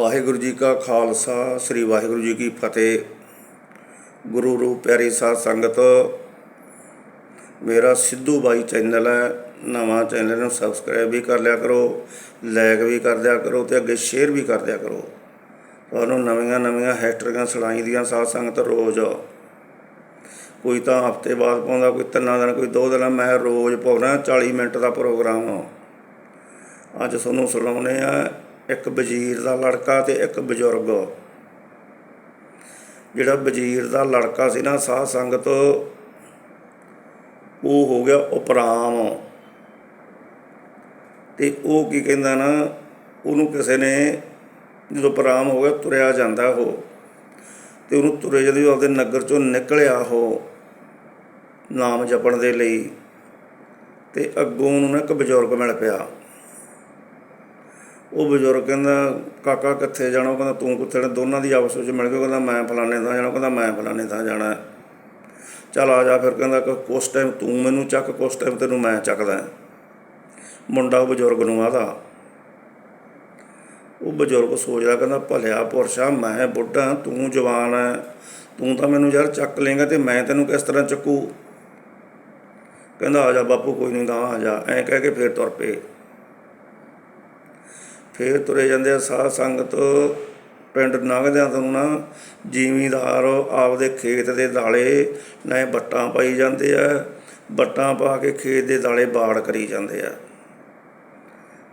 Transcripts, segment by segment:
ਵਾਹਿਗੁਰੂ ਜੀ ਕਾ ਖਾਲਸਾ, ਸ੍ਰੀ ਵਾਹਿਗੁਰੂ ਜੀ ਕੀ ਫਤਿਹ। ਗੁਰੂ ਰੂਪ ਪਿਆਰੀ ਸਾਧ ਸੰਗਤ, ਮੇਰਾ ਸਿੱਧੂ ਬਾਈ ਚੈਨਲ ਹੈ। ਨਵਾਂ ਚੈਨਲ ਨੂੰ ਸਬਸਕ੍ਰਾਈਬ ਵੀ ਕਰ ਲਿਆ ਕਰੋ ਲਾਈਕ ਵੀ ਕਰ ਦਿਆ ਕਰੋ ਤੇ ਅੱਗੇ ਸ਼ੇਅਰ ਵੀ ਕਰ ਦਿਆ ਕਰੋ। ਤੁਹਾਨੂੰ ਨਵੀਆਂ ਨਵੀਆਂ ਹੈਸਟਰੀਆਂ ਸੁਣਾਈ ਦੀਆਂ ਸਾਧ ਸੰਗਤ ਰੋਜ਼। ਕੋਈ ਤਾਂ ਹਫ਼ਤੇ ਬਾਅਦ ਪਾਉਂਦਾ, ਕੋਈ ਤਿੰਨਾਂ ਦਿਨ, ਕੋਈ ਦੋ ਦਿਨ, ਮੈਂ ਰੋਜ਼ ਪਾਉਣਾ 40 ਮਿੰਟ ਦਾ ਪ੍ਰੋਗਰਾਮ। ਅੱਜ ਤੁਹਾਨੂੰ ਸੁਣਾਉਣੇ ਆ ਇੱਕ ਵਜ਼ੀਰ ਦਾ ਲੜਕਾ ਤੇ ਇੱਕ ਬਜ਼ੁਰਗ। ਜਿਹੜਾ ਵਜ਼ੀਰ ਦਾ ਲੜਕਾ ਸੀ ਨਾ, ਸਾਧ ਸੰਗਤ, ਉਹ ਹੋ ਗਿਆ ਉਪਰਾਮ। ਤੇ ਉਹ ਕੀ ਕਹਿੰਦਾ ਨਾ, ਉਹਨੂੰ ਕਿਸੇ ਨੇ ਜਦੋਂ ਉਪਰਾਮ ਹੋ ਗਿਆ, ਤੁਰਿਆ ਜਾਂਦਾ ਉਹ। ਤੇ ਉਹਨੂੰ ਤੁਰੇ ਜਦੋਂ ਆਪਦੇ ਨਗਰ ਚੋਂ ਨਿਕਲਿਆ ਉਹ, ਨਾਮ ਜਪਣ ਦੇ ਲਈ। ਤੇ ਅੱਗੋਂ ਉਹਨੂੰ ਨਾ ਇੱਕ ਬਜ਼ੁਰਗ ਮਿਲ ਪਿਆ। ਉਹ ਬਜ਼ੁਰਗ ਕਹਿੰਦਾ, ਕਾਕਾ ਕਿੱਥੇ ਜਾਣਾ? ਉਹ ਕਹਿੰਦਾ, ਤੂੰ ਕਿੱਥੇ ਜਾਣਾ? ਦੋਨਾਂ ਦੀ ਆਪਸ ਵਿੱਚ ਮਿਲ ਕੇ ਉਹ ਕਹਿੰਦਾ, ਮੈਂ ਫਲਾਣੇ ਥਾਂ ਜਾਣਾ। ਕਹਿੰਦਾ, ਮੈਂ ਫਲਾਣੇ ਥਾਂ ਜਾਣਾ ਹੈ। ਚੱਲ ਆ ਜਾ ਫਿਰ। ਕਹਿੰਦਾ, ਕਿ ਕੁਛ ਟਾਈਮ ਤੂੰ ਮੈਨੂੰ ਚੱਕ ਕੁਛ ਟਾਈਮ ਤੈਨੂੰ ਮੈਂ ਚੱਕਦਾ ਮੁੰਡਾ ਉਹ ਬਜ਼ੁਰਗ ਨੂੰ ਆਦਾ ਉਹ ਬਜ਼ੁਰਗ ਸੋਚਦਾ ਕਹਿੰਦਾ, ਭਲਿਆ ਪੁਰਸ਼ਾ, ਮੈਂ ਬੁੱਢਾ, ਤੂੰ ਜਵਾਨ ਹੈ। ਤੂੰ ਤਾਂ ਮੈਨੂੰ ਯਾਰ ਚੱਕ ਲੇਗਾ ਤੇ ਮੈਂ ਤੈਨੂੰ ਕਿਸ ਤਰ੍ਹਾਂ ਚੱਕੂ? ਕਹਿੰਦਾ, ਆ ਜਾ ਬਾਪੂ, ਕੋਈ ਨਹੀਂ ਗਾ ਆ ਜਾ। ਐਂ ਕਹਿ ਕੇ ਫੇਰ ਤੁਰ ਪਏ। ਫੇਰ ਤੁਰੇ ਜਾਂਦੇ ਆ ਸਾਧ ਸੰਗਤ, ਪਿੰਡ ਲੰਘਦਿਆਂ ਤੁਹਾਨੂੰ ਨਾ ਜ਼ਿਮੀਂਦਾਰ ਆਪਦੇ ਖੇਤ ਦੇ ਦਾਲੇ ਨਾ ਬੱਟਾਂ ਪਾਈ ਜਾਂਦੇ ਆ, ਬੱਟਾਂ ਪਾ ਕੇ ਖੇਤ ਦੇ ਦਾਲੇ ਬਾੜ ਕਰੀ ਜਾਂਦੇ ਆ।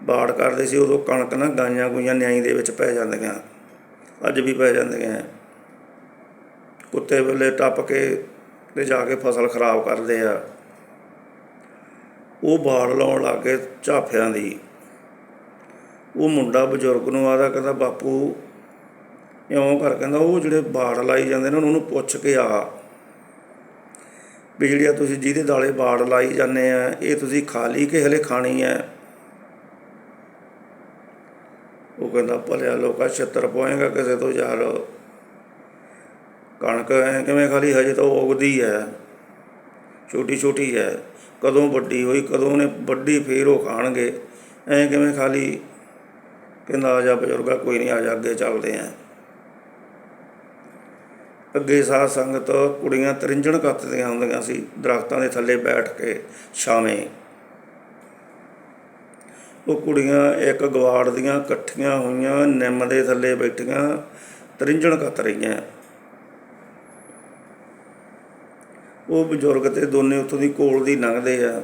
ਬਾੜ ਕਰਦੇ ਸੀ ਉਦੋਂ ਕਣਕ ਨਾ ਗਾਈਆਂ ਗੁਈਆਂ ਨਿਆਈ ਦੇ ਵਿੱਚ ਪੈ ਜਾਂਦੀਆਂ, ਅੱਜ ਵੀ ਪੈ ਜਾਂਦੀਆਂ। ਕੁੱਤੇ ਵੇਲੇ ਟੱਪ ਕੇ ਤੇ ਜਾ ਕੇ ਫਸਲ ਖਰਾਬ ਕਰਦੇ ਆ। ਉਹ ਬਾੜ ਲਾਉਣ ਲੱਗੇ ਝਾਫਿਆਂ ਦੀ। ਉਹ ਮੁੰਡਾ ਬਜ਼ੁਰਗ ਨੂੰ ਆਦਾ, ਕਹਿੰਦਾ, ਬਾਪੂ, ਇਉਂ ਕਰ, ਕਹਿੰਦਾ, ਉਹ ਜਿਹੜੇ ਬਾੜ ਲਾਈ ਜਾਂਦੇ ਨੇ ਉਹਨੂੰ ਪੁੱਛ ਕੇ ਆ। ਵੀ ਜਿਹੜੀਆਂ ਤੁਸੀਂ ਜਿਹਦੇ ਦਾਲੇ ਬਾੜ ਲਾਈ ਜਾਂਦੇ ਆ, ਇਹ ਤੁਸੀਂ ਖਾ ਲਈ ਕਿ ਹਲੇ ਖਾਣੀ ਹੈ ਉਹ ਕਹਿੰਦਾ, ਭਲਿਆ ਲੋਕਾ, ਛਿੱਤਰ ਪਵਾਏਗਾ ਕਿਸੇ ਤੋਂ ਯਾਰ। ਕਣਕ ਐ ਕਿਵੇਂ ਖਾਲੀ ਹਜੇ ਤਾਂ ਉਹ ਉਗਦੀ ਹੈ ਛੋਟੀ ਛੋਟੀ ਹੈ ਕਦੋਂ ਵੱਡੀ ਹੋਈ, ਕਦੋਂ ਨੇ ਵੱਡੀ ਫੇਰ ਉਹ ਖਾਣਗੇ। ਐ ਕਿਵੇਂ ਖਾਲੀ ਕਹਿੰਦਾ ਆ ਜਾ ਬਜ਼ੁਰਗਾ, ਕੋਈ ਨਹੀਂ ਆ ਜਾ, ਅੱਗੇ ਚੱਲਦੇ ਆਂ। ਅੱਗੇ ਸਾਧ ਸੰਗਤ ਕੁੜੀਆਂ ਤਰਿੰਜਣ ਕੱਤਦੀਆਂ ਹੁੰਦੀਆਂ ਸੀ, ਦਰਖਤਾਂ ਦੇ ਥੱਲੇ ਬੈਠ ਕੇ ਛਾਵੇਂ। ਉਹ ਕੁੜੀਆਂ ਇੱਕ ਗਵਾੜ ਦੀਆਂ ਇਕੱਠੀਆਂ ਹੋਈਆਂ, ਨਿੰਮ ਦੇ ਥੱਲੇ ਬੈਠੀਆਂ, ਤਰਿੰਜਣ ਕੱਤ ਰਹੀਆਂ। ਉਹ ਬਜ਼ੁਰਗ ਤੇ ਦੋਨੇ ਉੱਥੋਂ ਦੀ ਕੋਲ ਦੀ ਲੰਘਦੇ ਆ।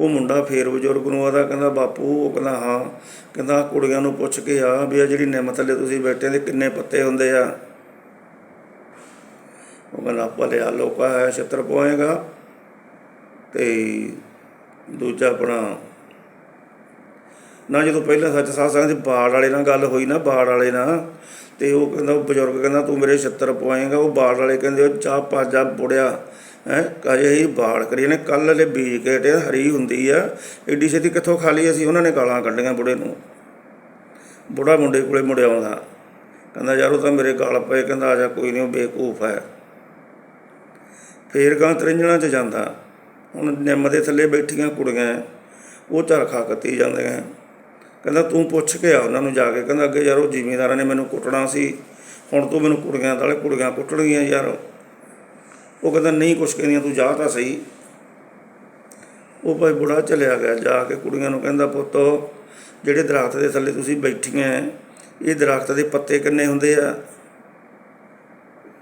ਉਹ ਮੁੰਡਾ ਫੇਰ ਬਜ਼ੁਰਗ ਨੂੰ ਆਦਾ, ਕਹਿੰਦਾ, ਬਾਪੂ, ਉਹ ਕਹਿੰਦਾ, ਹਾਂ। ਕਹਿੰਦਾ, ਕੁੜੀਆਂ ਨੂੰ ਪੁੱਛ ਕੇ ਆ ਵੀ ਆ ਜਿਹੜੀ ਨਿੰਮ ਥੱਲੇ ਤੁਸੀਂ ਬੈਠੇ ਦੇ ਕਿੰਨੇ ਪੱਤੇ ਹੁੰਦੇ ਆ? ਉਹ ਕਹਿੰਦਾ, ਭਲਿਆ ਲੋਕਾ ਹੈ, ਛਿੱਤਰ ਪਵਾਏਗਾ ਤੇ ਦੂਜਾ ਆਪਣਾ ਨਾ, ਜਦੋਂ ਪਹਿਲਾਂ ਸੱਚ ਸਾਧ ਸੰਗਤ ਦੀ ਬਾੜ ਵਾਲੇ ਨਾਲ ਗੱਲ ਹੋਈ ਨਾ, ਬਾੜ ਵਾਲੇ ਨਾਲ, ਤੇ ਉਹ ਕਹਿੰਦਾ ਬਜ਼ੁਰਗ ਕਹਿੰਦਾ, ਤੂੰ ਮੇਰੇ ਛਿੱਤਰ ਪਵਾਏਗਾ। ਉਹ ਬਾੜ ਵਾਲੇ ਕਹਿੰਦੇ, ਉਹ ਚਾਹ ਪਾਜਾ ਬੁੜਿਆ ਹੈ ਕਹੇ ਹੀ ਬਾਲ ਕਰੀ ਨੇ ਕੱਲ ਵਾਲੇ ਬੀਜ ਕੇ ਤੇ ਹਰੀ ਹੁੰਦੀ ਆ, ਏਡੀ ਛੇਤੀ ਕਿੱਥੋਂ ਖਾ ਲਈ ਅਸੀਂ, ਉਹਨਾਂ ਨੇ ਗਾਲਾਂ ਕੱਢੀਆਂ ਬੁੜੇ ਨੂੰ। ਬੁੜਾ ਮੁੰਡੇ ਕੋਲੇ ਮੁੜਿਆ ਆਉਂਦਾ, ਕਹਿੰਦਾ, ਯਾਰ, ਉਹ ਤਾਂ ਮੇਰੇ ਗਾਲ ਪਏ, ਕਹਿੰਦਾ, ਆ ਜਾ, ਕੋਈ ਨਹੀਂ, ਉਹ ਬੇਕੂਫ ਹੈ। ਫੇਰ ਗਾਂ ਤਰਿੰਜਣਾ ਚ ਜਾਂਦਾ, ਹੁਣ ਨਿੰਮ ਦੇ ਥੱਲੇ ਬੈਠੀਆਂ ਕੁੜੀਆਂ, ਉਹ ਚਰਖਾ ਕੱਤੀ ਜਾਂਦੀਆਂ। ਕਹਿੰਦਾ, ਤੂੰ ਪੁੱਛ ਕੇ ਆ ਉਹਨਾਂ ਨੂੰ ਜਾ ਕੇ। ਕਹਿੰਦਾ, ਅੱਗੇ ਯਾਰ, ਉਹ ਜ਼ਿਮੀਂਦਾਰਾਂ ਨੇ ਮੈਨੂੰ ਕੁੱਟਣਾ ਸੀ, ਹੁਣ ਤੂੰ ਮੈਨੂੰ ਕੁੜੀਆਂ ਵਾਲੇ ਕੁੜੀਆਂ ਕੁੱਟਣਗੀਆਂ ਯਾਰ। ਉਹ ਕਹਿੰਦਾ, ਨਹੀਂ ਕੁਛ ਕਹਿੰਦੀਆਂ ਤੂੰ ਜਾ ਤਾਂ ਸਹੀ। ਉਹ ਭਾਈ ਬੁੜਾ ਚਲਿਆ ਗਿਆ ਜਾ ਕੇ ਕੁੜੀਆਂ ਨੂੰ ਕਹਿੰਦਾ, ਪੁੱਤੋ, ਜਿਹੜੇ ਦਰਖਤ ਦੇ ਥੱਲੇ ਤੁਸੀਂ ਬੈਠੀਆਂ ਇਹ ਦਰਖਤ ਦੇ ਪੱਤੇ ਕਿੰਨੇ ਹੁੰਦੇ ਆ?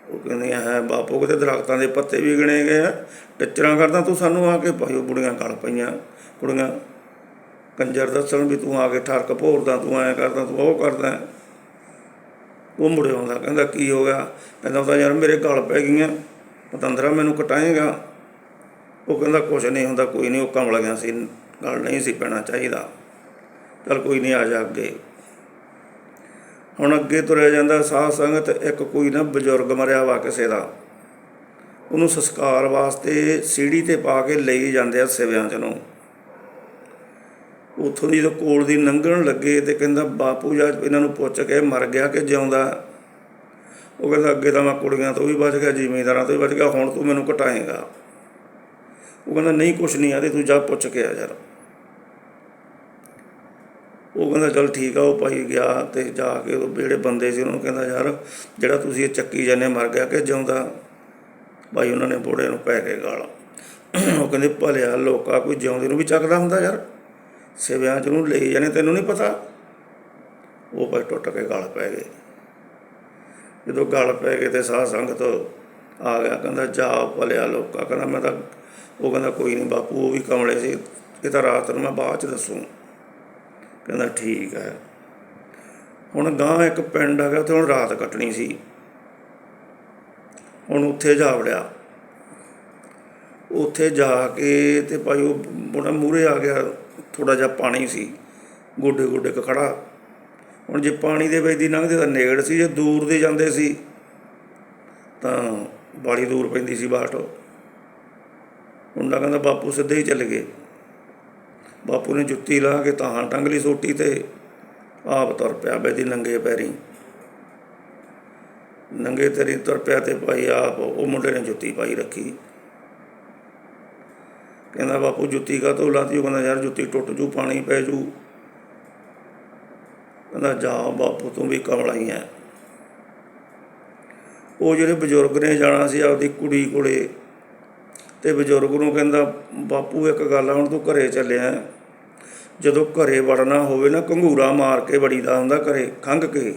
ਉਹ ਕਹਿੰਦੀਆਂ ਹੈ, ਬਾਪੂ, ਕਿਤੇ ਦਰਖਤਾਂ ਦੇ ਪੱਤੇ ਵੀ ਗਿਣੇ ਗਏ ਆ। ਟੱਚਰਾਂ ਕਰਦਾ ਤੂੰ ਸਾਨੂੰ ਆ ਕੇ ਭਾਈ, ਉਹ ਬੁੜੀਆਂ ਗਲ ਪਈਆਂ। ਕੁੜੀਆਂ ਕੰਜਰ ਦੱਸਣ ਵੀ ਤੂੰ ਆ ਕੇ ਠਰਕ ਭੋਰਦਾ, ਤੂੰ ਐਂ ਕਰਦਾ, ਤੂੰ ਉਹ ਕਰਦਾ। ਉਹ ਮੁੜੇ ਆਉਂਦਾ, ਕਹਿੰਦਾ, ਕੀ ਹੋ ਗਿਆ? ਕਹਿੰਦਾ ਉਹਦਾ ਯਾਰ ਮੇਰੇ ਗਲ ਪੈ ਗਈਆਂ। ਪਤੰਦਰਾ ਮੈਨੂੰ ਕਟਾਏਗਾ। ਉਹ ਕਹਿੰਦਾ, ਕੁਛ ਨਹੀਂ ਹੁੰਦਾ, ਕੋਈ ਨਹੀਂ, ਉਹ ਕਮਲ ਗਿਆ ਸੀ ਗੱਲ ਨਹੀਂ ਸੀ ਪੈਣਾ ਚਾਹੀਦਾ। ਚਲ ਕੋਈ ਨਹੀਂ, ਆ ਜਾ ਅੱਗੇ। ਹੁਣ ਅੱਗੇ ਤੁਰਿਆ ਜਾਂਦਾ, ਸਾਧ ਸੰਗਤ ਇੱਕ ਕੋਈ ਨਾ ਬਜ਼ੁਰਗ ਮਰਿਆ ਵਾ ਕਿਸੇ ਦਾ। ਉਹਨੂੰ ਸੰਸਕਾਰ ਵਾਸਤੇ ਸੀੜੀ ਤੇ ਪਾ ਕੇ ਲਈ ਜਾਂਦੇ ਆ ਸਿਵਿਆਂ ਚ ਨੂੰ ਉੱਥੋਂ ਦੀ ਜਦੋਂ ਕੋਲ ਦੀ ਲੰਘਣ ਲੱਗੇ ਤੇ ਕਹਿੰਦਾ, ਬਾਪੂ ਜੀ ਇਹਨਾਂ ਨੂੰ ਪੁੱਛ ਕੇ ਮਰ ਗਿਆ ਕਿ ਜਿਉਂਦਾ। ਉਹ ਕਹਿੰਦਾ, ਅੱਗੇ ਤਾਂ ਮੈਂ ਕੁੜੀਆਂ ਤੋਂ ਵੀ ਬਚ ਗਿਆ, ਜ਼ਿਮੀਂਦਾਰਾਂ ਤੋਂ ਵੀ ਬਚ ਗਿਆ, ਹੁਣ ਤੂੰ ਮੈਨੂੰ ਘਟਾਏਗਾ। ਉਹ ਕਹਿੰਦਾ, ਨਹੀਂ, ਕੁਛ ਨਹੀਂ ਆ ਤੂੰ ਜਾ ਪੁੱਛ ਕੇ ਆ ਯਾਰ। ਉਹ ਕਹਿੰਦਾ, ਚਲ ਠੀਕ ਆ, ਉਹ ਭਾਈ ਗਿਆ ਤੇ ਜਾ ਕੇ ਉਹ ਜਿਹੜੇ ਬੰਦੇ ਸੀ, ਉਹਨਾਂ ਨੂੰ ਕਹਿੰਦਾ, ਯਾਰ, ਜਿਹੜਾ ਤੁਸੀਂ ਇਹ ਚੱਕੀ ਜਾਂਦੇ, ਮਰ ਗਿਆ ਕਿ ਜਿਉਂਦਾ? ਭਾਈ ਉਹਨਾਂ ਨੇ ਬੋੜੇ ਨੂੰ ਪੈ ਕੇ ਗਾਲ। ਉਹ ਕਹਿੰਦੇ, ਭਲਿਆ ਲੋਕਾ, ਕੋਈ ਜਿਉਂਦੇ ਨੂੰ ਵੀ ਚੱਕਦਾ ਹੁੰਦਾ ਯਾਰ। ਸਿਵਿਆਂ ਚ ਨੂੰ ਲਈ ਜਾਣੇ, ਤੈਨੂੰ ਨਹੀਂ ਪਤਾ। ਉਹ ਭਾਈ ਟੁੱਟ ਕੇ ਗਾਲ ਪੈ ਗਏ। ਜਦੋਂ ਗਲ ਪੈ ਗਏ ਤੇ ਸਾਧ ਸੰਗਤ ਆ ਗਿਆ, ਕਹਿੰਦਾ ਜਾ ਭਲਿਆ ਲੋਕਾ, ਕਹਿੰਦਾ ਮੈਂ ਤਾਂ, ਉਹ ਕਹਿੰਦਾ ਕੋਈ ਨਹੀਂ ਬਾਪੂ, ਉਹ ਵੀ ਕਮਲੇ ਸੀ, ਇਹ ਤਾਂ ਰਾਤ ਨੂੰ ਮੈਂ ਬਾਅਦ ਚ ਦੱਸੂ। ਕਹਿੰਦਾ ਠੀਕ ਹੈ ਹੁਣ ਗਾਂ ਇੱਕ ਪਿੰਡ ਹੈਗਾ ਤੇ ਹੁਣ ਰਾਤ ਕੱਟਣੀ ਸੀ। ਹੁਣ ਉੱਥੇ ਜਾ ਵੜਿਆ। ਉੱਥੇ ਜਾ ਕੇ ਤੇ ਭਾਈ ਉਹ ਬੜਾ ਮੂਰੇ ਆ ਗਿਆ ਥੋੜਾ ਜਿਹਾ ਪਾਣੀ ਸੀ ਗੋਡੇ ਗੋਡੇ ਕ ਖੜਾ ਹੁਣ ਜੇ ਪਾਣੀ ਦੇ ਵਿੱਚ ਦੀ ਲੰਘਦੇ ਤਾਂ ਨੇੜ ਸੀ, ਜੇ ਦੂਰ ਦੇ ਜਾਂਦੇ ਸੀ, ਤਾਂ ਬਾੜੀ ਦੂਰ ਪੈਂਦੀ ਸੀ ਬਾਟ। ਮੁੰਡਾ ਕਹਿੰਦਾ, ਬਾਪੂ ਸਿੱਧੇ ਹੀ ਚੱਲ ਗਏ। ਬਾਪੂ ਨੇ ਜੁੱਤੀ ਲਾ ਕੇ ਤਾਂ ਟੰਗ ਲਈ ਸੋਟੀ ਤੇ ਆਪ ਤੁਰ ਪਿਆ ਬੇਦੀ ਨੰਗੇ ਪੈਰੀ। ਨੰਗੇ ਤੇਰੀ ਤੁਰ ਪਿਆ ਤੇ ਭਾਈ ਆਪ, ਉਹ ਮੁੰਡੇ ਨੇ ਜੁੱਤੀ ਪਾਈ ਰੱਖੀ। ਕਹਿੰਦਾ, ਬਾਪੂ ਜੁੱਤੀ ਕਾ ਤੋਂ ਲਾਤੀ? ਉਹ ਕਹਿੰਦਾ, ਯਾਰ ਜੁੱਤੀ ਟੁੱਟ ਜੂ, ਪਾਣੀ ਪੈ ਜੂ। ਕਹਿੰਦਾ, ਜਾ ਬਾਪੂ, ਤੂੰ ਵੀ ਕਮਲਾ ਹੀ ਹੈ ਉਹ ਜਿਹੜੇ ਬਜ਼ੁਰਗ ਨੇ ਜਾਣਾ ਸੀ ਆਪਦੀ ਕੁੜੀ ਕੋਲੇ ਤੇ ਬਜ਼ੁਰਗ ਨੂੰ ਕਹਿੰਦਾ, ਬਾਪੂ, ਇੱਕ ਗੱਲ ਆ, ਹੁਣ ਤੂੰ ਘਰੇ ਚੱਲਿਆ ਜਦੋਂ ਘਰੇ ਵੜਨਾ ਹੋਵੇ ਨਾ, ਘੰਗੂਰਾ ਮਾਰ ਕੇ ਵੜੀਦਾ ਹੁੰਦਾ ਘਰੇ, ਖੰਘ ਕੇ।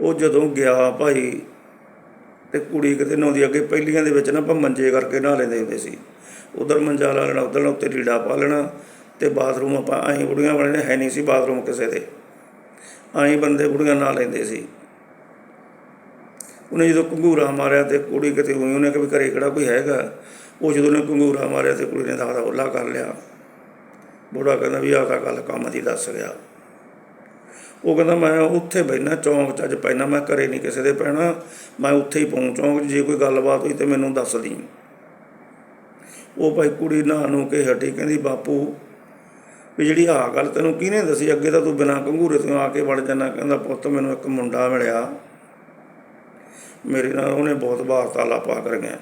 ਉਹ ਜਦੋਂ ਗਿਆ ਭਾਈ ਤੇ ਕੁੜੀ ਕਿਤੇ ਨਹਾਉਂਦੀ, ਅੱਗੇ ਪਹਿਲੀਆਂ ਦੇ ਵਿੱਚ ਨਾ ਆਪਾਂ ਮੰਜੇ ਕਰਕੇ ਨਹਾ ਲੈਂਦੇ ਹੁੰਦੇ ਸੀ। ਉਧਰ ਮੰਜਾ ਲਾ ਲੈਣਾ, ਉਧਰ ਉੱਤੇ ਲੀੜਾ ਪਾ ਲੈਣਾ। ਤੇ ਬਾਥਰੂਮ ਆਪਾਂ ਐਂ ਬੁੜੀਆਂ ਵਾਲੇ ਨੇ, ਹੈ ਨਹੀਂ ਸੀ ਬਾਥਰੂਮ ਕਿਸੇ ਦੇ। ਐਂ ਬੰਦੇ ਬੁੜੀਆਂ ਨਹਾ ਲੈਂਦੇ ਸੀ। ਉਹਨੇ ਜਦੋਂ ਘੰਗੂਰਾ ਮਾਰਿਆ ਤੇ ਕੁੜੀ ਕਿਤੇ ਹੋਈ ਉਹਨੇ ਕਿ ਵੀ ਘਰੇ ਕਿਹੜਾ ਕੋਈ ਹੈਗਾ। ਉਹ ਜਦੋਂ ਨੇ ਘੰਗੂਰਾ ਮਾਰਿਆ ਤੇ ਕੁੜੀ ਨੇ ਦਾਦਾ ਉੱਲਾ ਕਰ ਲਿਆ। ਬੁੜਾ ਕਹਿੰਦਾ ਵੀ ਆਹ ਤਾਂ ਗੱਲ ਕੰਮ ਦੀ ਦੱਸ ਗਿਆ। ਉਹ ਕਹਿੰਦਾ ਮੈਂ ਉੱਥੇ ਬੈਠਣਾ ਚੌਂਕ 'ਚ ਅੱਜ ਪੈਣਾ, ਮੈਂ ਘਰੇ ਨਹੀਂ ਕਿਸੇ ਦੇ ਪੈਣਾ। ਮੈਂ ਉੱਥੇ ਹੀ ਪਹੁੰਚ ਚੌਂਕ 'ਚ, ਜੇ ਕੋਈ ਗੱਲਬਾਤ ਹੋਈ ਤੇ ਮੈਨੂੰ ਦੱਸ ਦੀ। ਉਹ ਭਾਈ ਕੁੜੀ ਨਹਾ ਨੂੰ ਕੇ ਹਟੀ ਕਹਿੰਦੀ ਬਾਪੂ ਵੀ ਜਿਹੜੀ ਆਹ ਗੱਲ ਤੈਨੂੰ ਕਿਹਨੇ ਦੱਸੀ? ਅੱਗੇ ਤਾਂ ਤੂੰ ਬਿਨਾਂ ਘੰਗੂਰੇ ਤੋਂ ਆ ਕੇ ਵੜ ਜਾਣਾ ਕਹਿੰਦਾ ਪੁੱਤ ਮੈਨੂੰ ਇੱਕ ਮੁੰਡਾ ਮਿਲਿਆ। ਮੇਰੇ ਨਾਲ ਉਹਨੇ ਬਹੁਤ ਵਾਰਤਾਲਾਪਾਂ ਕਰੀਆਂ।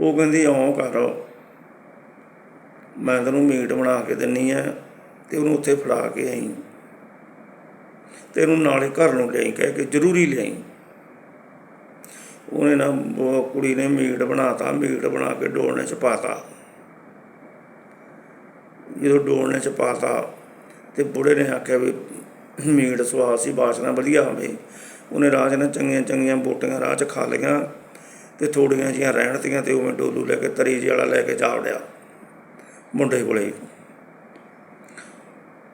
ਉਹ ਕਹਿੰਦੀ ਆਉਂ ਕਰ। ਮੈਂ ਤੈਨੂੰ ਮੀਟ ਬਣਾ ਕੇ ਦਿੰਨੀ ਆ ਤੇ ਉਹਨੂੰ ਉੱਥੇ ਫੜਾ ਕੇ ਆਈ। ਤੇ ਇਹਨੂੰ ਨਾਲੇ ਘਰ ਨੂੰ ਲਿਆਈ, ਕਹਿ ਕੇ ਜ਼ਰੂਰੀ ਲਿਆਈ। ਉਹਨੇ ਨਾ ਕੁੜੀ ਨੇ ਮੀਟ ਬਣਾਤਾ, ਮੀਟ ਬਣਾ ਕੇ ਡੋਲਣੇ ਚ ਪਾਤਾ। ਜਦੋਂ ਡੋਲਣੇ ਚ ਪਾਤਾ ਤੇ ਬੁੜੇ ਨੇ ਆਖਿਆ ਵੀ ਮੀਟ ਸਵਾਦ ਸੀ, ਬਾਸਨਾ ਵਧੀਆ ਹੋਵੇ। ਉਹਨੇ ਰਾਜ ਨੇ ਚੰਗੀਆਂ ਚੰਗੀਆਂ ਬੋਟੀਆਂ ਰਾਹ ਚ ਖਾ ਲਈਆਂ ਤੇ ਥੋੜੀਆਂ ਜੀਆਂ ਰਹਿਣ ਤੀਆਂ ਤੇ ਉਵੇਂ ਡੋਲੂ ਲੈ ਕੇ ਤਰੀ ਜਿਹੀ ਵਾਲਾ ਲੈ ਕੇ ਜਾ ਵੜਿਆ ਮੁੰਡੇ ਕੋਲੇ।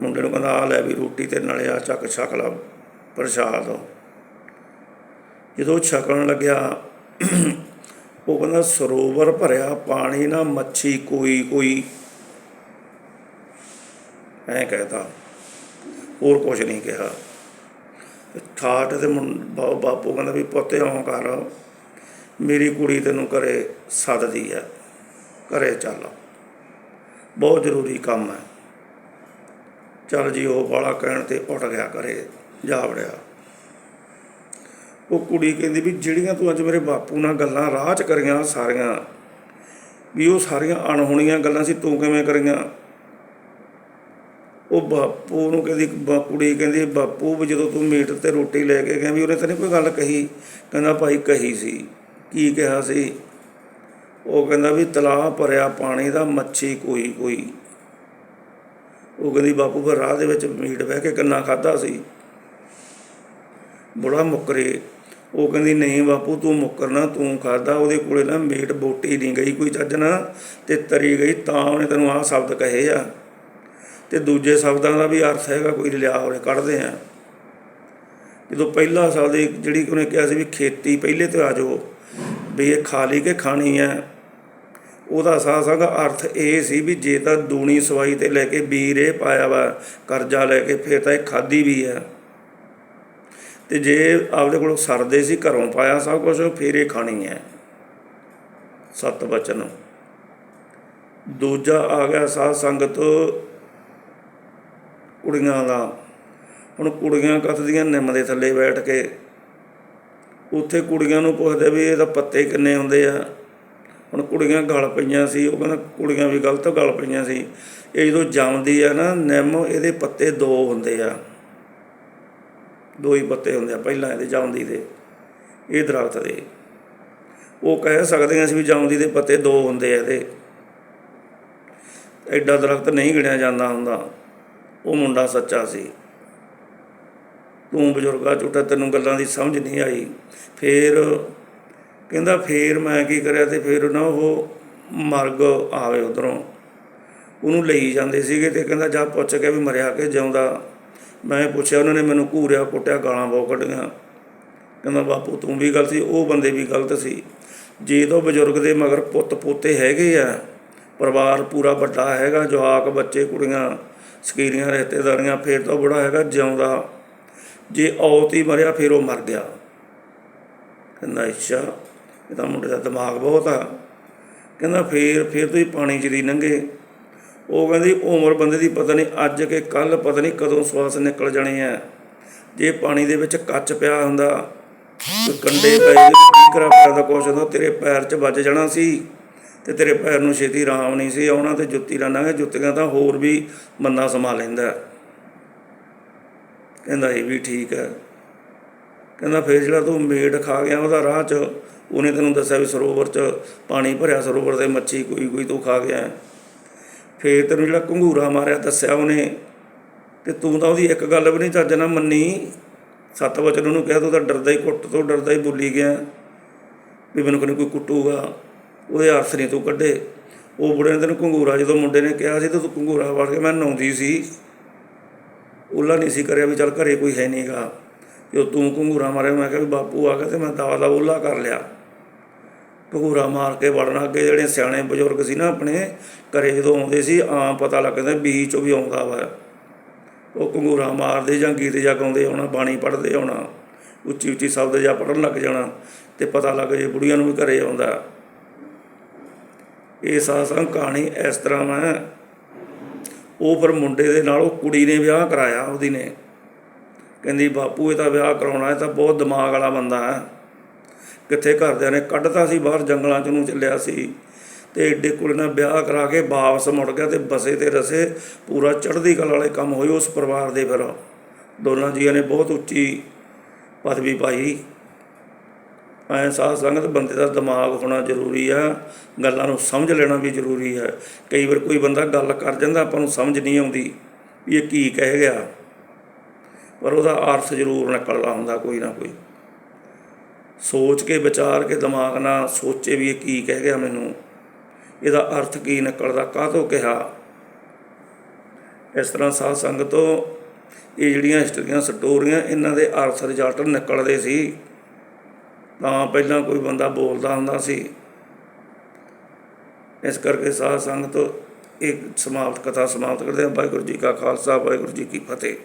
ਮੁੰਡੇ ਨੂੰ ਕਹਿੰਦਾ ਆ ਲੈ ਵੀ ਰੋਟੀ ਤੇ ਨਾਲੇ ਆ ਚੱਕ ਛਕ ਲਾ ਪ੍ਰਸ਼ਾਦ। ਜਦੋਂ ਛਕਣ ਲੱਗਿਆ, ਉਹ ਕਹਿੰਦਾ, ਸਰੋਵਰ ਭਰਿਆ ਪਾਣੀ ਨਾ ਮੱਛੀ ਕੋਈ ਕੋਈ ਐਂ ਕਹਿਤਾ। ਹੋਰ ਕੁਝ ਨਹੀਂ ਕਿਹਾ। ਠਾਠ ਤੇ ਮੁੰ- ਬਾਪੂ ਕਹਿੰਦਾ ਵੀ ਪੁੱਤੇ ਆਉਂ ਕਰ। ਮੇਰੀ ਕੁੜੀ ਤੈਨੂੰ ਘਰੇ ਸੱਦਦੀ ਹੈ ਘਰੇ ਚੱਲ। ਬਹੁਤ ਜ਼ਰੂਰੀ ਕੰਮ ਹੈ ਚੱਲ ਜੀ, ਉਹ ਬਾਲਾ ਕਹਿਣ ਤੇ ਉੱਠ ਗਿਆ ਘਰੇ, ਜਾ ਵੜਿਆ। ਉਹ ਕੁੜੀ ਕਹਿੰਦੀ ਵੀ ਜਿਹੜੀਆਂ ਤੂੰ ਅੱਜ ਮੇਰੇ ਬਾਪੂ ਨਾਲ ਗੱਲਾਂ ਰਾਹ 'ਚ ਕਰੀਆਂ ਸਾਰੀਆਂ, ਵੀ ਉਹ ਸਾਰੀਆਂ ਅਣਹੋਣੀਆਂ ਗੱਲਾਂ ਸੀ, ਤੂੰ ਕਿਵੇਂ ਕਰੀਆਂ? ਉਹ ਬਾਪੂ ਨੂੰ ਕਹਿੰਦੀ, ਬਾ- ਕੁੜੀ ਕਹਿੰਦੀ, ਬਾਪੂ ਵੀ ਜਦੋਂ ਤੂੰ ਮੀਟ ਤੇ ਰੋਟੀ ਲੈ ਕੇ ਗਿਆ ਵੀ ਉਹਨੇ ਤਾਂ ਨਹੀਂ ਕੋਈ ਗੱਲ ਕਹੀ। ਕਹਿੰਦਾ ਭਾਈ ਕਹੀ ਸੀ, ਕੀ ਕਿਹਾ ਸੀ? ਉਹ ਕਹਿੰਦਾ ਵੀ ਤਲਾਅ ਭਰਿਆ ਪਾਣੀ ਦਾ, ਮੱਛੀ ਕੋਈ ਕੋਈ। ਉਹ ਕਹਿੰਦੀ ਬਾਪੂ ਫਿਰ ਰਾਹ ਦੇ ਵਿੱਚ ਮੀਟ ਬਹਿ ਕੇ ਕਿੰਨਾ ਖਾਦਾ ਸੀ। ਬੜਾ ਮੁੱਕਰੇ। ਉਹ ਕਹਿੰਦੀ, ਨਹੀਂ ਬਾਪੂ, ਤੂੰ ਮੁੱਕਰਨਾ ਤੂੰ ਖਾਦਾ ਉਹਦੇ ਕੋਲੇ ਨਾ ਮੀਟ ਬੋਟੀ ਨਹੀਂ ਗਈ, ਕੋਈ ਚੱਜ ਨਾ ਤੇ ਤਰੀ ਗਈ, ਤਾਂ ਉਹਨੇ ਤੈਨੂੰ ਆਹ ਸ਼ਬਦ ਕਹੇ ਆ। ਤੇ ਦੂਜੇ ਸ਼ਬਦਾਂ ਦਾ ਵੀ ਅਰਥ ਹੈਗਾ ਕੋਈ ਲਿਆ ਹੋਵੇ, ਕੱਢਦੇ ਆ ਜਦੋਂ ਪਹਿਲਾ ਸ਼ਬਦ ਜਿਹੜੀ ਉਹਨੇ ਕਿਹਾ ਸੀ ਵੀ ਖੇਤੀ ਪਹਿਲੇ ਤੇ ਆ ਜਾਓ, ਵੀ ਇਹ ਖਾ ਲਈ ਕਿ ਖਾਣੀ ਹੈ? ਉਹਦਾ ਸਾਹ ਸਾਹ ਅਰਥ ਇਹ ਸੀ ਵੀ ਜੇ ਤਾਂ ਦੂਣੀ ਸਵਾਈ ਤੇ ਲੈ ਕੇ ਵੀਰ ਇਹ ਪਾਇਆ ਵਾ, ਕਰਜ਼ਾ ਲੈ ਕੇ, ਫਿਰ ਤਾਂ ਇਹ ਖਾਦੀ ਵੀ ਹੈ। ਤੇ ਜੇ ਆਪਦੇ ਕੋਲੋਂ ਸਰਦੇ ਸੀ, ਘਰੋਂ ਪਾਇਆ ਸਭ ਕੁਝ ਫਿਰ ਇਹ ਖਾਣੀ ਹੈ। ਸਤ ਬਚਨ ਦੂਜਾ ਆ ਗਿਆ ਸਾਧ ਸੰਗਤ ਕੁੜੀਆਂ ਦਾ। ਹੁਣ ਕੁੜੀਆਂ ਕੱਤਦੀਆਂ ਨਿੰਮ ਦੇ ਥੱਲੇ ਬੈਠ ਕੇ। ਉੱਥੇ ਕੁੜੀਆਂ ਨੂੰ ਪੁੱਛਦੇ ਵੀ ਇਹਦਾ ਪੱਤੇ ਕਿੰਨੇ ਹੁੰਦੇ ਆ। ਹੁਣ ਕੁੜੀਆਂ ਗਲ ਪਈਆਂ ਸੀ, ਉਹ ਕਹਿੰਦਾ ਕੁੜੀਆਂ ਵੀ ਗਲਤ ਗਲ ਪਈਆਂ ਸੀ। ਇਹ ਜਦੋਂ ਜੰਮਦੀ ਆ ਨਾ, ਨਿੰਮ ਇਹਦੇ ਪੱਤੇ ਦੋ ਹੁੰਦੇ ਆ। ਦੋ ਹੀ ਪੱਤੇ ਹੁੰਦੇ ਆ, ਪਹਿਲਾਂ ਇਹਦੇ ਜੰਮਦੀ ਦੇ, ਇਹ ਦਰਖਤ ਦੇ। ਉਹ ਕਹਿ ਸਕਦੇ ਹਾਂ ਅਸੀਂ ਵੀ ਜੰਮਦੀ ਦੇ ਪੱਤੇ ਦੋ ਹੁੰਦੇ ਆ ਇਹਦੇ। ਐਡਾ ਦਰਖਤ ਨਹੀਂ ਗਿਣਿਆ ਜਾਂਦਾ ਹੁੰਦਾ। ਉਹ ਮੁੰਡਾ ਸੱਚਾ ਸੀ। ਤੂੰ ਬਜ਼ੁਰਗਾ ਝੂਠਾ, ਤੈਨੂੰ ਗੱਲਾਂ ਦੀ ਸਮਝ ਨਹੀਂ ਆਈ। ਫੇਰ ਕਹਿੰਦਾ, ਫੇਰ ਮੈਂ ਕੀ ਕਰਿਆ ਤੇ ਫੇਰ ਨਾ ਉਹ ਮਰਗ ਆਵੇ ਉਧਰੋਂ। ਉਹਨੂੰ ਲਈ ਜਾਂਦੇ ਸੀਗੇ ਤੇ ਕਹਿੰਦਾ, ਜਾ ਪੁੱਛ ਕੇ ਵੀ ਮਰਿਆ ਕਿ ਜਿਉਂਦਾ। ਮੈਂ ਪੁੱਛਿਆ, ਉਹਨਾਂ ਨੇ ਮੈਨੂੰ ਘੂਰਿਆ, ਕੁੱਟਿਆ, ਗਾਲਾਂ ਬਹੁਤ ਕੱਢੀਆਂ। ਕਹਿੰਦਾ, ਬਾਪੂ ਤੂੰ ਵੀ ਗਲਤ ਸੀ, ਉਹ ਬੰਦੇ ਵੀ ਗਲਤ ਸੀ। ਜੇ ਤਾਂ ਬਜ਼ੁਰਗ ਦੇ ਮਗਰ ਪੁੱਤ ਪੋਤੇ ਹੈਗੇ ਆ, ਪਰਿਵਾਰ ਪੂਰਾ ਵੱਡਾ ਹੈਗਾ, ਜਵਾਕ, ਬੱਚੇ, ਕੁੜੀਆਂ ਸਕੀਰੀਆਂ, ਰਿਸ਼ਤੇਦਾਰੀਆਂ, ਫੇਰ ਤਾਂ ਬੜਾ ਹੈਗਾ ਜਿਉਂਦਾ। ਜੇ ਔਤ ਹੀ ਮਰਿਆ, ਫਿਰ ਉਹ ਮਰ ਗਿਆ। ਕਹਿੰਦਾ, ਅੱਛਾ ਇਹਦਾ ਮੁੰਡੇ ਦਾ ਦਿਮਾਗ ਬਹੁਤ ਆ। ਕਹਿੰਦਾ, ਫੇਰ ਫੇਰ ਤੁਸੀਂ ਪਾਣੀ 'ਚ ਦੀ ਲੰਘੇ ਉਹ ਕਹਿੰਦੀ, ਉਮਰ ਬੰਦੇ ਦੀ ਪਤਾ ਨਹੀਂ ਅੱਜ ਕਿ ਕੱਲ ਪਤਾ ਨਹੀਂ ਕਦੋਂ ਸਵਾਸ ਨਿਕਲ ਜਾਣੇ ਆ ਜੇ ਪਾਣੀ ਦੇ ਵਿੱਚ ਕੱਚ ਪਿਆ ਹੁੰਦਾ, ਕੋਈ ਕੰਡੇ ਪਏ ਦੇ ਪਿਆ ਦਾ ਕੁਛ ਹੁੰਦਾ, ਤੇਰੇ ਪੈਰ 'ਚ ਵੱਜ ਜਾਣਾ ਸੀ। ਤੇ ਤੇਰੇ ਪੈਰ ਨੂੰ ਛੇਤੀ ਆਰਾਮ ਨਹੀਂ ਸੀ ਆਉਣਾ ਤੇ ਜੁੱਤੀ ਲਾਣਾਗਾ ਜੁੱਤੀਆਂ ਤਾਂ ਹੋਰ ਵੀ ਬੰਦਾ ਸਮਾ ਲੈਂਦਾ। ਕਹਿੰਦਾ ਇਹ ਵੀ ਠੀਕ ਹੈ। ਕਹਿੰਦਾ ਫਿਰ ਜਿਹੜਾ ਤੂੰ ਮੇਡ ਖਾ ਗਿਆ ਉਹਦਾ ਰਾਹ 'ਚ। ਉਹਨੇ ਤੈਨੂੰ ਦੱਸਿਆ ਵੀ ਸਰੋਵਰ 'ਚ ਪਾਣੀ ਭਰਿਆ, ਸਰੋਵਰ ਦੇ ਮੱਛੀ ਕੋਈ ਕੋਈ ਤੂੰ ਖਾ ਗਿਆ। ਫੇਰ ਤੈਨੂੰ ਜਿਹੜਾ ਘੰਗੂਰਾ ਮਾਰਿਆ, ਦੱਸਿਆ ਉਹਨੇ। ਤੇ ਤੂੰ ਤਾਂ ਉਹਦੀ ਇੱਕ ਗੱਲ ਵੀ ਨਹੀਂ ਚੱਜ ਨਾਲ ਮੰਨੀ। ਸੱਤ ਵਚਨ ਉਹਨੂੰ ਕਿਹਾ, ਤੂੰ ਤਾਂ ਡਰਦਾ ਹੀ ਕੁੱਟ ਤੋਂ ਡਰਦਾ ਹੀ ਬੋਲੀ ਗਿਆ। ਵੀ ਮੈਨੂੰ ਕੋਈ ਕੋਈ ਕੁੱਟੂਗਾ। ਉਹਦੇ ਅਰਥ ਨਹੀਂ ਤੂੰ ਕੱਢੇ। ਉਹ ਬੁੜੇ ਨੇ ਤੈਨੂੰ ਘੰਗੂਰਾ ਜਦੋਂ ਮੁੰਡੇ ਨੇ ਕਿਹਾ ਸੀ ਤਾਂ ਤੂੰ ਘੰਗੂਰਾ ਵੜ ਕੇ ਮੈਂ ਨਹਾਉਂਦੀ ਸੀ। ਉਹਲਾ ਨਹੀਂ ਸੀ ਕਰਿਆ ਵੀ ਚੱਲ ਘਰੇ ਕੋਈ ਹੈ ਨਹੀਂਗਾ ਜੋ ਤੂੰ ਘੰਗੂਰਾ ਮਾਰਿਆ, ਮੈਂ ਕਿਹਾ ਵੀ ਬਾਪੂ ਆ ਗਿਆ ਤੇ ਮੈਂ ਦਵਾ ਦਾ ਉਹਲਾ ਕਰ ਲਿਆ। ਘੰਗੂਰਾ ਮਾਰ ਕੇ ਵੜਨਾ ਅੱਗੇ ਜਿਹੜੇ ਸਿਆਣੇ ਬਜ਼ੁਰਗ ਸੀ ਨਾ ਆਪਣੇ, ਘਰੇ ਜਦੋਂ ਆਉਂਦੇ ਸੀ, ਆਮ ਪਤਾ ਲੱਗਦਾ ਵੀ ਚੋਂ ਵੀ ਆਉਂਦਾ ਵਾ। ਉਹ ਘੰਗੂਰਾ ਮਾਰਦੇ ਜਾਂ ਗੀਤ ਜਾਂ ਗਾਉਂਦੇ ਆਉਣਾ ਬਾਣੀ ਪੜ੍ਹਦੇ ਆਉਣਾ ਉੱਚੀ ਉੱਚੀ ਸ਼ਬਦ ਜਾਂ ਪੜ੍ਹਨ ਲੱਗ ਜਾਣਾ ਤੇ ਪਤਾ ਲੱਗ ਜੇ ਬੁੜੀਆਂ ਨੂੰ ਵੀ ਘਰੇ ਆਉਂਦਾ। ਇਹ ਸਾਸੰਗ ਕਹਾਣੀ ਇਸ ਤਰ੍ਹਾਂ ਵਾ ਉਹ ਫਿਰ ਮੁੰਡੇ ਦੇ ਨਾਲ ਉਹ ਕੁੜੀ ਨੇ ਵਿਆਹ ਕਰਾਇਆ ਉਹਦੀ ਨੇ। ਕਹਿੰਦੀ, ਬਾਪੂ, ਇਹ ਤਾਂ ਵਿਆਹ ਕਰਾਉਣਾ, ਇਹ ਤਾਂ ਬਹੁਤ ਦਿਮਾਗ ਵਾਲਾ ਬੰਦਾ ਹੈ। ਕਿੱਥੇ ਘਰਦਿਆਂ ਨੇ ਕੱਢਤਾ ਸੀ, ਬਾਹਰ ਜੰਗਲਾਂ ਚ ਨੂੰ ਚੱਲਿਆ ਸੀ ਤੇ ਏਡੇ ਕੁੜੀ ਨਾਲ ਵਿਆਹ ਕਰਾ ਕੇ ਵਾਪਸ ਮੁੜ ਗਿਆ ਤੇ ਬਸੇ ਤੇ ਰਸੇ, ਪੂਰਾ ਚੜ੍ਹਦੀ ਕਲਾ ਵਾਲੇ ਕੰਮ ਹੋਏ ਉਸ ਪਰਿਵਾਰ ਦੇ ਫਿਰ। ਦੋਨਾਂ ਜੀਆਂ ਨੇ ਬਹੁਤ ਉੱਚੀ ਪਦਵੀ ਪਾਈ। ਐ ਸਾਧ ਸੰਗਤ ਬੰਦੇ ਦਾ ਦਿਮਾਗ ਹੋਣਾ ਜ਼ਰੂਰੀ ਆ, ਗੱਲਾਂ ਨੂੰ ਸਮਝ ਲੈਣਾ ਵੀ ਜ਼ਰੂਰੀ ਹੈ ਕਈ ਵਾਰ ਕੋਈ ਬੰਦਾ ਗੱਲ ਕਰ ਜਾਂਦਾ, ਆਪਾਂ ਨੂੰ ਸਮਝ ਨਹੀਂ ਆਉਂਦੀ ਵੀ ਇਹ ਕੀ ਕਹਿ ਗਿਆ। ਪਰ ਉਹਦਾ ਅਰਥ ਜ਼ਰੂਰ ਨਿਕਲਦਾ ਹੁੰਦਾ ਕੋਈ ਨਾ ਕੋਈ। ਸੋਚ ਕੇ ਵਿਚਾਰ ਕੇ ਦਿਮਾਗ ਨਾਲ ਸੋਚੇ ਵੀ ਇਹ ਕੀ ਕਹਿ ਗਿਆ ਮੈਨੂੰ। ਇਹਦਾ ਅਰਥ ਕੀ ਨਿਕਲਦਾ, ਕਾਹਤੋਂ ਕਿਹਾ? ਇਸ ਤਰ੍ਹਾਂ ਸਾਧ ਸੰਗਤੋਂ ਇਹ ਜਿਹੜੀਆਂ ਹਿਸਟਰੀਆਂ ਸਟੋਰੀਆਂ ਇਹਨਾਂ ਦੇ ਅਰਥ ਰਿਜ਼ਲਟ ਨਿਕਲਦੇ ਸੀ। ਤਾਂ ਪਹਿਲਾਂ ਕੋਈ ਬੰਦਾ ਬੋਲਦਾ ਹੁੰਦਾ ਸੀ। ਇਸ ਕਰਕੇ ਸਾਧ ਸੰਗਤ ਇੱਕ ਸਮਾਪਤ ਕਥਾ ਸਮਾਪਤ ਕਰਦੇ ਹਾਂ। ਵਾਹਿਗੁਰੂ ਜੀ ਕਾ ਖਾਲਸਾ, ਵਾਹਿਗੁਰੂ ਜੀ ਕੀ ਫਤਿਹ।